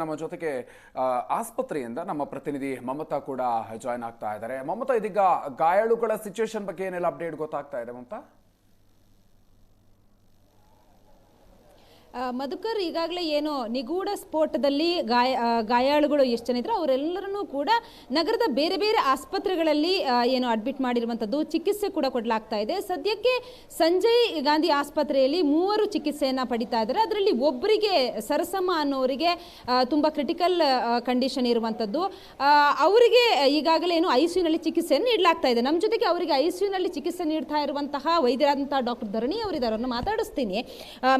ನಮ್ಮ ಜೊತೆಗೆ ಆಸ್ಪತ್ರೆಯಿಂದ ನಮ್ಮ ಪ್ರತಿನಿಧಿ ಮಮತಾ ಕೂಡ ಜಾಯ್ನ್ ಆಗ್ತಾ ಇದ್ದಾರೆ. ಮಮತಾ, ಇದೀಗ ಗಾಯಾಳುಗಳ ಸಿಚುವೇಶನ್ ಬಗ್ಗೆ ಏನೆಲ್ಲ ಅಪ್ಡೇಟ್ ಗೊತ್ತಾಗ್ತಾ ಇದೆ ಮಮತಾ? ಮಧುಕರ್ ಈಗಾಗಲೇ ಏನು ನಿಗೂಢ ಸ್ಫೋಟದಲ್ಲಿ ಗಾಯ ಗಾಯಾಳುಗಳು ಎಷ್ಟು ಜನ ಇದ್ರು, ಅವರೆಲ್ಲರನ್ನೂ ಕೂಡ ನಗರದ ಬೇರೆ ಬೇರೆ ಆಸ್ಪತ್ರೆಗಳಲ್ಲಿ ಏನು ಅಡ್ಮಿಟ್ ಮಾಡಿರುವಂಥದ್ದು ಚಿಕಿತ್ಸೆ ಕೂಡ ಕೊಡಲಾಗ್ತಾ ಇದೆ. ಸದ್ಯಕ್ಕೆ ಸಂಜಯ್ ಗಾಂಧಿ ಆಸ್ಪತ್ರೆಯಲ್ಲಿ ಮೂವರು ಚಿಕಿತ್ಸೆಯನ್ನು ಪಡಿತಾ ಇದ್ದಾರೆ. ಅದರಲ್ಲಿ ಒಬ್ಬರಿಗೆ ಸರಸಮ್ಮ ಅನ್ನೋರಿಗೆ ತುಂಬ ಕ್ರಿಟಿಕಲ್ ಕಂಡೀಷನ್ ಇರುವಂಥದ್ದು ಅವರಿಗೆ ಈಗಾಗಲೇ ಏನು ಐ ಸಿಯುನಲ್ಲಿ ಚಿಕಿತ್ಸೆಯನ್ನು ನೀಡಲಾಗ್ತಾ ಇದೆ. ನಮ್ಮ ಜೊತೆಗೆ ಅವರಿಗೆ ಐ ಸಿಯುನಲ್ಲಿ ಚಿಕಿತ್ಸೆ ನೀಡ್ತಾ ಇರುವಂತಹ ವೈದ್ಯರಾದಂತಹ ಡಾಕ್ಟರ್ ಧರಣಿ ಅವರಿದ್ದಾರೆ. ಅವರನ್ನು ಮಾತಾಡಿಸ್ತೀನಿ.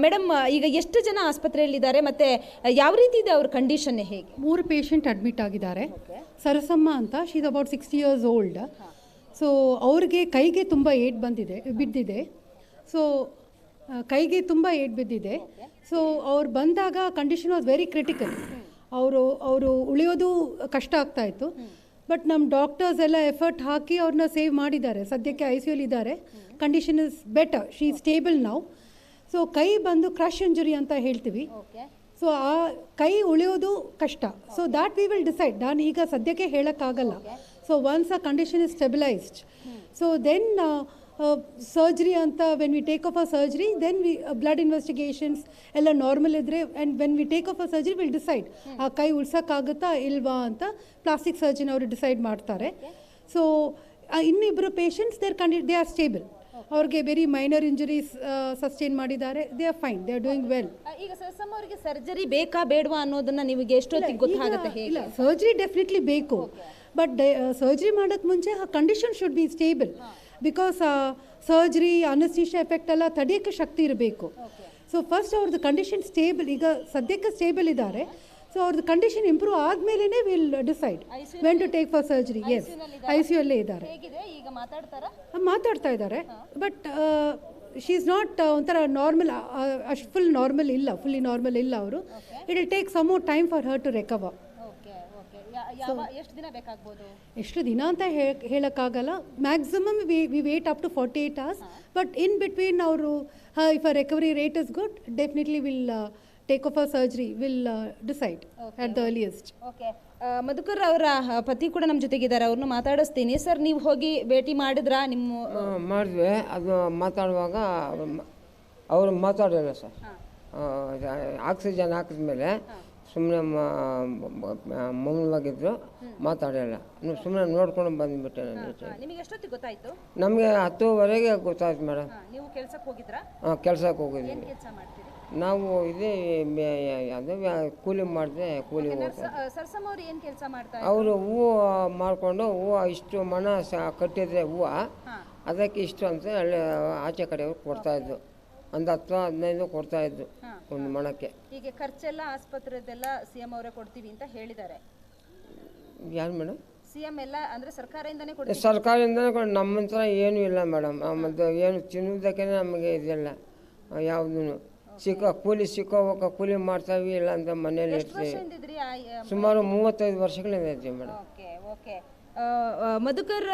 ಮೇಡಮ್, ಈಗ ಎಷ್ಟು ಜನ ಆಸ್ಪತ್ರೆಯಲ್ಲಿದ್ದಾರೆ ಮತ್ತೆ ಯಾವ ರೀತಿ ಇದೆ ಅವ್ರ ಕಂಡೀಷನ್ ಹೇಗೆ? ಮೂರು ಪೇಷಂಟ್ ಅಡ್ಮಿಟ್ ಆಗಿದ್ದಾರೆ. ಸರಸಮ್ಮ ಅಂತ she's about sixty years old so ಅವ್ರಿಗೆ ಕೈಗೆ ತುಂಬ ಏಟ್ ಬಂದಿದೆ ಬಿದ್ದಿದೆ. ಸೊ ಕೈಗೆ ತುಂಬ ಏಟ್ ಬಿದ್ದಿದೆ. ಸೊ ಅವ್ರು ಬಂದಾಗ ಕಂಡೀಷನ್ ವಾಸ್ ವೆರಿ ಕ್ರಿಟಿಕಲ್ ಅವರು ಅವರು ಉಳಿಯೋದು ಕಷ್ಟ ಆಗ್ತಾ ಇತ್ತು. ಬಟ್ ನಮ್ಮ ಡಾಕ್ಟರ್ಸ್ ಎಲ್ಲ ಎಫರ್ಟ್ ಹಾಕಿ ಅವ್ರನ್ನ ಸೇವ್ ಮಾಡಿದ್ದಾರೆ. ಸದ್ಯಕ್ಕೆ ಐ ಸಿ ಯುಲಿ ಇದ್ದಾರೆ. Condition is better she stable ನಾವು ಸೊ ಕೈ ಬಂದು ಕ್ರಶ್ ಇಂಜುರಿ ಅಂತ ಹೇಳ್ತೀವಿ. ಸೊ ಆ ಕೈ ಉಳಿಯೋದು ಕಷ್ಟ. So that we will decide ನಾನು ಈಗ ಸದ್ಯಕ್ಕೆ ಹೇಳೋಕ್ಕಾಗಲ್ಲ. So once a condition is stabilised so then surgery ಅಂತ when we take off a surgery then we blood investigations ಎಲ್ಲ ನಾರ್ಮಲ್ ಇದ್ದರೆ and when we take off a surgery will decide ಆ ಕೈ ಉಳ್ಸೋಕ್ಕಾಗುತ್ತಾ ಇಲ್ವಾ ಅಂತ ಪ್ಲಾಸ್ಟಿಕ್ ಸರ್ಜನ್ ಅವರು decide ಮಾಡ್ತಾರೆ. ಸೊ ಇನ್ನಿಬ್ಬರು ಪೇಷಂಟ್ಸ್ ದೇರ್ ಕಂಡಿ ದೇ ಆರ್ ಸ್ಟೇಬಲ್ ಅವ್ರಿಗೆ ವೆರಿ ಮೈನರ್ ಇಂಜುರೀಸ್ ಸಸ್ಟೈನ್ ಮಾಡಿದ್ದಾರೆ. They are fine they are doing well ಈಗ ಸರ್ ಅವರಿಗೆ ಸರ್ಜರಿ ಬೇಕಾ ಬೇಡವಾ ಅನ್ನೋದನ್ನ ನಿಮಗೆ ಎಷ್ಟೊತ್ತಿಗೆ ಗೊತ್ತಾಗುತ್ತೆ ಇಲ್ಲ ಸರ್ಜರಿ ಡೆಫಿನೆಟ್ಲಿ ಬೇಕು. ಬಟ್ ಸರ್ಜರಿ ಮಾಡೋಕ್ಕೆ ಮುಂಚೆ ಆ condition should be stable because surgery anaesthesia effect ಎಲ್ಲ ತಡೆಯೋಕ್ಕೆ ಶಕ್ತಿ ಇರಬೇಕು. ಸೊ ಫಸ್ಟ್ ಅವ್ರದ್ದು ಕಂಡೀಷನ್ ಸ್ಟೇಬಲ್ ಈಗ ಸದ್ಯಕ್ಕೆ ಸ್ಟೇಬಲ್ ಇದ್ದಾರೆ. ಸೊ ಅವ್ರದ್ದು ಕಂಡೀಷನ್ ಇಂಪ್ರೂವ್ ಆದಮೇಲೆ will decide when to take for surgery S I C ಅಲ್ಲೇ ಇದ್ದಾರೆ. ಮಾತಾಡ್ತಾ ಇದ್ದಾರೆ. ಬಟ್ ಶಿ ಇಸ್ ನಾಟ್ ಒಂಥರ ನಾರ್ಮಲ್ ಅಷ್ಟು ಫುಲ್ ನಾರ್ಮಲ್ ಇಲ್ಲ ಫುಲ್ಲಿ ನಾರ್ಮಲ್ ಇಲ್ಲ ಅವರು. It will take some more time for her to recover ಎಷ್ಟು ದಿನ ಅಂತ ಹೇಳೋಕ್ಕಾಗಲ್ಲ. Maximum we we wait up to forty eight hours but in between ಅವರು if a recovery rate is good definitely will take off a surgery will decide at the earliest okay Madhukar ಅವರ ಆ, ಪತಿ ಕೂಡ ನಮ್ಮ ಜೊತೆಗಿದ್ದಾರೆ. ಅವ್ರನ್ನ ಮಾತಾಡಿಸ್ತೀನಿ. Sir ನೀವು ಹೋಗಿ ಭೇಟಿ ಮಾಡಿದ್ರಾ? ನಿಮ್ಮ ಮಾಡಿದ್ವಿ. ಅದು ಮಾತಾಡುವಾಗ ಅವರು ಮಾತಾಡೋಲ್ಲ ಸರ್. ಆಕ್ಸಿಜನ್ ಹಾಕಿದ್ಮೇಲೆ ಸುಮ್ಮನೆ ಮೌನವಾಗಿದ್ರು ಮಾತಾಡಲ್ಲ. ಸುಮ್ಮನೆ ನೋಡ್ಕೊಂಡು ಬಂದುಬಿಟ್ಟೆ ನಾನು ನಿಮಗೆ ಹತ್ತುವರೆಗೆ ಗೊತ್ತಾಯ್ತು ಮೇಡಮ್. ಹಾಂ ಕೆಲ್ಸಕ್ಕೆ ಹೋಗಿದ್ವಿ. ಮಾಡ್ತೀರಿ? ನಾವು ಇದೇ ಅದು ಕೂಲಿ ಮಾಡಿದೆ ಕೂಲಿ ಅವರು ಹೂವು ಮಾಡಿಕೊಂಡು ಹೂವು ಇಷ್ಟು ಮನ ಸ ಕಟ್ಟಿದ್ರೆ ಹೂವು ಅದಕ್ಕೆ ಇಷ್ಟು ಅಂತ ಆಚೆ ಕಡೆಯವ್ರು ಕೊಡ್ತಾಯಿದ್ರು ಒಂದು ಹತ್ತು ಹದಿನೈದು ಕೊಡ್ತಾಯಿದ್ರು ಒಂದು ಮಣಕ್ಕೆ ಹೀಗೆ ಖರ್ಚೆಲ್ಲ ಆಸ್ಪತ್ರೆದೆಲ್ಲ ಸಿ ಎಂ ಅವರೇ ಕೊಡ್ತೀವಿ ಅಂತ ಹೇಳಿದ್ದಾರೆ. ಯಾರು ಮೇಡಮ್? ಸಿ ಎಂ ಎಲ್ಲ ಅಂದ್ರೆ ಸರ್ಕಾರದಿಂದನೇ ಕೊಡ್ತೀವಿ. ಸರ್ಕಾರದಿಂದನೇ ಕೊಡ್ ನಮ್ಮ ಹತ್ರ ಏನೂ ಇಲ್ಲ ಮೇಡಮ್. ಮತ್ತು ಏನು ತಿನ್ನೋದಕ್ಕೆ ನಮಗೆ ಇದೆಲ್ಲ. ಯಾವುದೂ ಸಿಕ್ಕ ಕೂಲಿ ಸಿಕ್ಕೋಬೇಕ ಕೂಲಿ ಮಾಡ್ತಾವಿ ಇಲ್ಲ ಅಂತ ಮನೇಲಿ ಇರ್ತೀವಿ. ಸುಮಾರು ಮೂವತ್ತೈದು ವರ್ಷಗಳಿಂದ ಇರ್ತೀವಿ ಮೇಡಮ್. Okay okay. ಮಧುಕರ್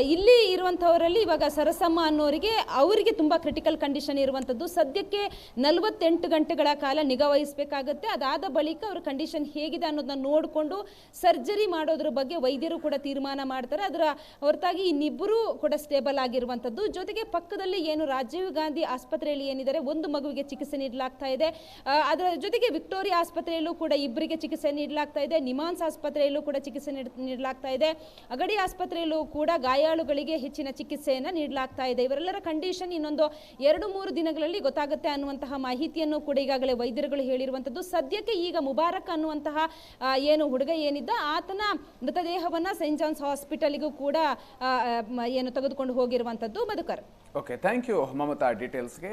ಇಲ್ಲಿ ಇರುವಂಥವರಲ್ಲಿ ಇವಾಗ ಸರಸಮ್ಮ ಅನ್ನೋರಿಗೆ ಅವರಿಗೆ ತುಂಬ ಕ್ರಿಟಿಕಲ್ ಕಂಡೀಷನ್ ಇರುವಂಥದ್ದು. ಸದ್ಯಕ್ಕೆ ನಲವತ್ತೆಂಟು ಗಂಟೆಗಳ ಕಾಲ ನಿಗಾ ವಹಿಸಬೇಕಾಗುತ್ತೆ. ಅದಾದ ಬಳಿಕ ಅವ್ರ ಕಂಡೀಷನ್ ಹೇಗಿದೆ ಅನ್ನೋದನ್ನ ನೋಡಿಕೊಂಡು ಸರ್ಜರಿ ಮಾಡೋದ್ರ ಬಗ್ಗೆ ವೈದ್ಯರು ಕೂಡ ತೀರ್ಮಾನ ಮಾಡ್ತಾರೆ. ಅದರ ಹೊರತಾಗಿ ಇನ್ನಿಬ್ಬರು ಕೂಡ ಸ್ಟೇಬಲ್ ಆಗಿರುವಂಥದ್ದು. ಜೊತೆಗೆ ಪಕ್ಕದಲ್ಲಿ ಏನು ರಾಜೀವ್ ಗಾಂಧಿ ಆಸ್ಪತ್ರೆಯಲ್ಲಿ ಏನಿದ್ದಾರೆ, ಒಂದು ಮಗುವಿಗೆ ಚಿಕಿತ್ಸೆ ನೀಡಲಾಗ್ತಾ ಇದೆ. ಅದರ ಜೊತೆಗೆ ವಿಕ್ಟೋರಿಯಾ ಆಸ್ಪತ್ರೆಯಲ್ಲೂ ಕೂಡ ಇಬ್ಬರಿಗೆ ಚಿಕಿತ್ಸೆ ನೀಡಲಾಗ್ತಾ ಇದೆ. ನಿಮಾನ್ಸ್ ಆಸ್ಪತ್ರೆಯಲ್ಲೂ ಕೂಡ ಚಿಕಿತ್ಸೆ ನೀಡ್- ನೀಡಲಾಗ್ತಾ ಇದೆ. ಅಗಡಿ ಆಸ್ಪತ್ರೆಯಲ್ಲೂ ಕೂಡ ಗಾಯಾಳುಗಳಿಗೆ ಹೆಚ್ಚಿನ ಚಿಕಿತ್ಸೆಯನ್ನು ನೀಡಲಾಗ್ತಾ ಇದೆ. ಇವರೆಲ್ಲರ ಕಂಡೀಷನ್ ಇನ್ನೊಂದು ಎರಡು ಮೂರು ದಿನಗಳಲ್ಲಿ ಗೊತ್ತಾಗುತ್ತೆ ಅನ್ನುವಂತಹ ಮಾಹಿತಿಯನ್ನು ಕೂಡ ಈಗಾಗಲೇ ವೈದ್ಯರುಗಳು ಹೇಳಿರುವಂಥದ್ದು ಸದ್ಯಕ್ಕೆ ಈಗ ಮುಬಾರಕ್ ಅನ್ನುವಂತಹ ಏನು ಹುಡುಗ ಏನಿದ್ದ, ಆತನ ಮೃತದೇಹವನ್ನು ಸೈಂಟ್ ಜಾನ್ಸ್ ಹಾಸ್ಪಿಟಲಿಗೂ ಕೂಡ ಏನು ತೆಗೆದುಕೊಂಡು ಹೋಗಿರುವಂಥದ್ದು Madhukar. Okay thank you Mamata. ಡೀಟೇಲ್ಸ್ಗೆ